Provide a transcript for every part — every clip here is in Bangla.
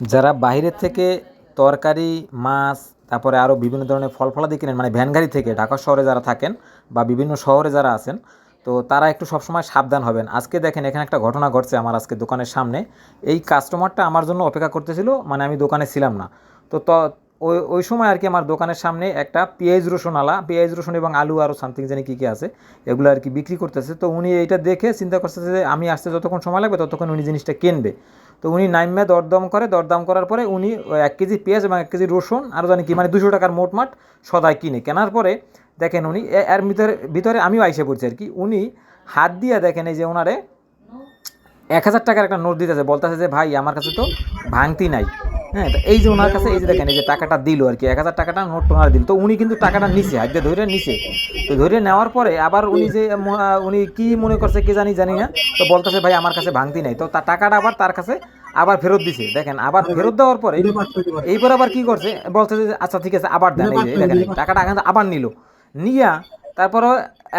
যারা বাইরের থেকে তরকারি, মাছ, তারপরে আরও বিভিন্ন ধরনের ফল ফলাদি কিনেন মানে ভ্যানগাড়ি থেকে ঢাকা শহরে যারা থাকেন বা বিভিন্ন শহরে যারা আছেন, তো তারা একটু সবসময় সাবধান হবেন। আজকে দেখেন এখানে একটা ঘটনা ঘটছে আমার আজকে দোকানের সামনে। এই কাস্টমারটা আমার জন্য অপেক্ষা করতেছিল মানে আমি দোকানে ছিলাম না। তো ত ওই ওই সময় আর কি আমার দোকানের সামনে একটা পেঁয়াজ রসুন আলা, পেঁয়াজ রসুন এবং আলু আরও সামথিং জানি কী কী আছে, এগুলো আর কি বিক্রি করতেছে। তো উনি এইটা দেখে চিন্তা করতেছে যে আমি আসতে যতক্ষণ সময় লাগবে ততক্ষণ উনি জিনিসটা কিনবে। তো উনি নাইমে দরদাম করে, দরদাম করার পরে উনি এক কেজি পেঁয়াজ এবং এক কেজি রসুন আরও জানি কি মানে দুশো টাকার মোটমাট সদাই কিনে। কেনার পরে দেখেন উনি এর ভিতরে ভিতরে আমিও আইসে পড়ছি আর কি, উনি হাত দিয়ে দেখেন এই যে ওনারে এক হাজার টাকার একটা নোট দিতেছে, বলতেছে যে, ভাই, আমার কাছে তো ভাঙতি নাই। হ্যাঁ এই যে ওনার কাছে এই যে দেখেন এই যে টাকাটা দিল আর কি এক হাজার টাকাটা নোট ওনার দিল। তো উনি কিন্তু টাকাটা নিছে হাত ধরে নিছে। তো ধরে নেওয়ার পরে আবার উনি যে উনি কি মনে করছে কে জানি জানি না তো বলতেছে ভাই আমার কাছে ভাঙতি নাই। তো তার টাকাটা আবার তার কাছে আবার ফেরত দিছে। দেখেন আবার ফেরত দেওয়ার পরে এইবার আবার কি করছে? বলছে যে আচ্ছা ঠিক আছে আবার দেন। এই দেখেন টাকাটা আবার নিল। নিয়া তারপরে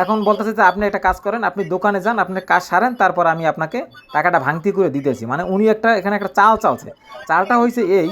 এখন বলতেছে যে আপনি একটা কাজ করেন, আপনি দোকানে যান, আপনি কাজ সারেন, তারপর আমি আপনাকে টাকাটা ভাঙতি করে দিতেছি। মানে উনি একটা, এখানে একটা চাল চালছে। চালটা হয়েছে এই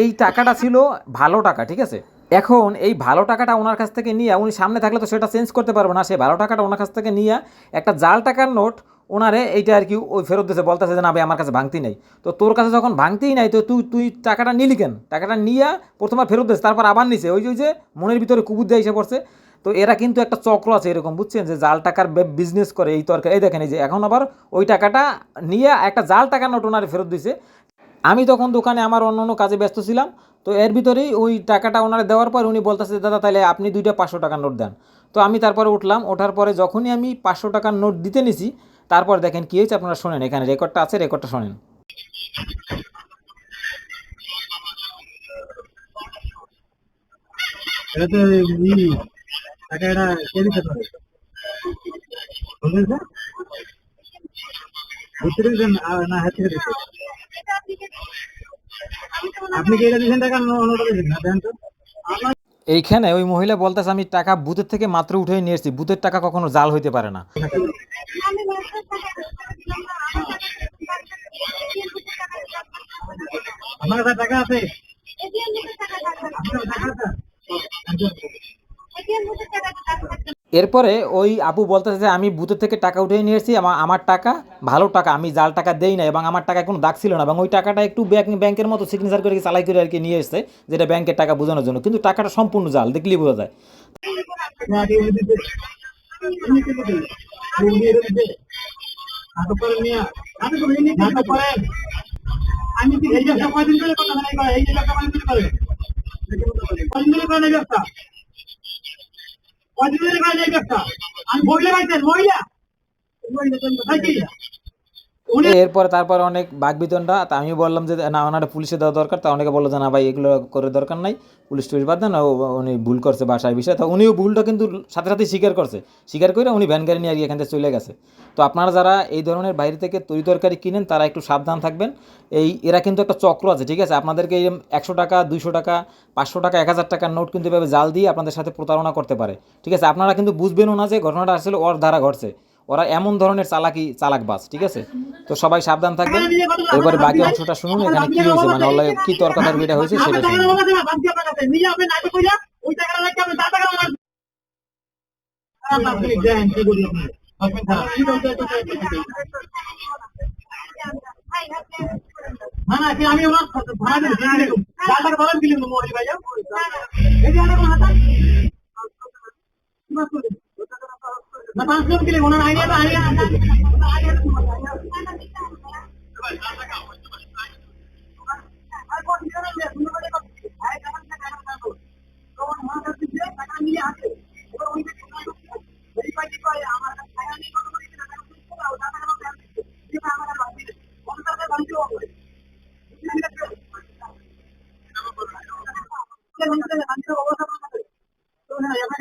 এই টাকাটা ছিল ভালো টাকা, ঠিক আছে? এখন এই ভালো টাকাটা ওনার কাছ থেকে নিয়ে, উনি সামনে থাকলে তো সেটা চেঞ্জ করতে পারবে না, সে ভালো টাকাটা ওনার কাছ থেকে নিয়ে একটা জাল টাকার নোট ওনারে এইটা আর কি ওই ফেরত দিয়েছে, বলতেছে যে না ভাই, আমার কাছে ভাঙতি নেই। তো তোর কাছে যখন ভাঙতেই নাই, তো তুই তুই টাকাটা নিলি কেন? টাকাটা নিয়ে প্রথমবার ফেরত দিয়েছে, তারপর আবার নিছে। ওই যে ওই যে মনের ভিতরে কুবুর এসে পড়ছে। তো এরা কিন্তু একটা চক্র আছে এরকম, বুঝছেন? যে জাল টাকার বিজনেস করে এই তরকারি এই দেখেন এই যে, এখন আবার ওই টাকাটা নিয়ে একটা জাল টাকার নোট ওনারে ফেরত দিছে। আমি তখন দোকানে আমার অন্য অন্য কাজে ব্যস্ত ছিলাম, তো এর ভিতরেই ওই টাকাটা ওনারে দেওয়ার পর উনি বলতেছে দাদা তাহলে আপনি দুইটা পাঁচশো টাকার নোট দেন। তো আমি তারপরে উঠলাম, ওঠার পরে যখনই আমি পাঁচশো টাকার নোট দিতে নিছি, তারপর দেখেন কী হয়েছে, আপনারা শোনেন, এখানে রেকর্ডটা আছে, রেকর্ডটা শোনেন। এটা তো ই টাকা এটা কে দিতে পারে বুঝলেন বুঝতে না হাত থেকে দিতে আপনি কি এটা দিচ্ছেন টাকা? অন্যটা দিচ্ছেন না দেন তো। আমার এইখানে ওই মহিলা বলতেছে আমি টাকা বুথের থেকে মাত্র উঠে নিয়ে এসেছি। বুথের টাকা কখনো জাল হইতে পারে না। আমার কাছে টাকা আছে। টাকা এরপরে ওই আপু বলতেছে যে, আমি বুথের থেকে টাকা উঠে নিয়ে এসেছি আমার আমার টাকা, ভালো টাকা, আমি জাল টাকা দেই না এবং আমার টাকা কোনো দাগ ছিল না এবং ওই টাকাটা একটু ব্যাংক, ব্যাংকের মতো সিগনেচার করে চালাই করে আর কি নিয়ে এসেছে, যেটা ব্যাংকের টাকা বোঝানোর জন্য। কিন্তু টাকাটা সম্পূর্ণ জাল, দেখলেই বোঝা যায়। আমি কি এই ব্যবসা কয়দিন ধরে কথা নাই এই ব্যবসা আমি মহিলা পাইছেন মহিলা এরপরে তারপরে অনেক বাগবিতনটা তা আমি বললাম যে, না, ওনারা পুলিশে দেওয়া দরকার। তা অনেকে বলল যে, না ভাই, এগুলো করে দরকার নাই। পুলিশ টুলিশ বাদ দেন উনি ভুল করছে বাসার বিষয়ে। তো উনিও ভুলটা কিন্তু সাথে সাথে স্বীকার করছে। স্বীকার করে উনি ভ্যান গাড়ি নিয়ে আর এখান থেকে চলে গেছে। তো আপনারা যারা এই ধরনের বাইরে থেকে তরি তরকারি কিনেন, তারা একটু সাবধান থাকবেন। এই, এরা কিন্তু একটা চক্র আছে, ঠিক আছে? আপনাদেরকে এই একশো টাকা, দুইশো টাকা, পাঁচশো টাকা, এক হাজার টাকার নোট কিন্তু এভাবে জাল দিয়ে আপনাদের সাথে প্রতারণা করতে পারে, ঠিক আছে? আপনারা কিন্তু বুঝবেনও না যে ঘটনাটা আসলে ওর দ্বারা ঘটছে। ওরা এমন ধরনের চালাকি, চালাক বাস ঠিক আছে? তো সবাই সাবধান থাকবেন। এবারে বাকি অংশটা শুনুন, এখানে কি হয়েছে মানে অনলাইনে কি তর্কাতর্কি এটা হয়েছে সেটা শুনুন। নিয়ে ওনার ভাড়া দিই দিন দিলাম চার টাকা ভাড়া দিলাম মোড়ি ভাইয়া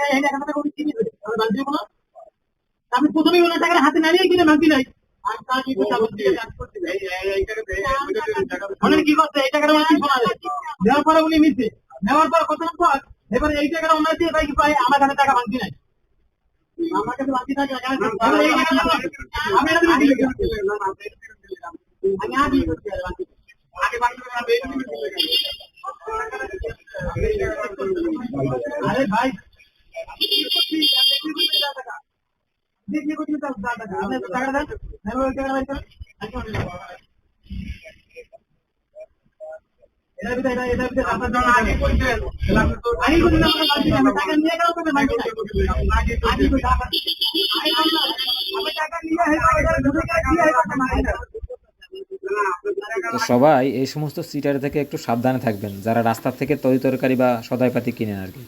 এই যে আমার আমি প্রথমেই ওনার টাকা হাতে না নিয়ে কিনে ভাবছি নাই। কি করছে? এই টাকাটা নেওয়ার পরে উনি নিচ্ছে নেওয়ার পর কত পর এবার এই টাকাটা ওনার দিয়ে ভাই পাই আমার কাছে টাকা ভাঙছি নাই। আমার কাছে আমি আরে ভাই তো সবাই এই সমস্ত সিটার থেকে একটু সাবধানে থাকবেন, যারা রাস্তা থেকে তরি তরকারি বা সদাইপাতি কিনেন আর কি।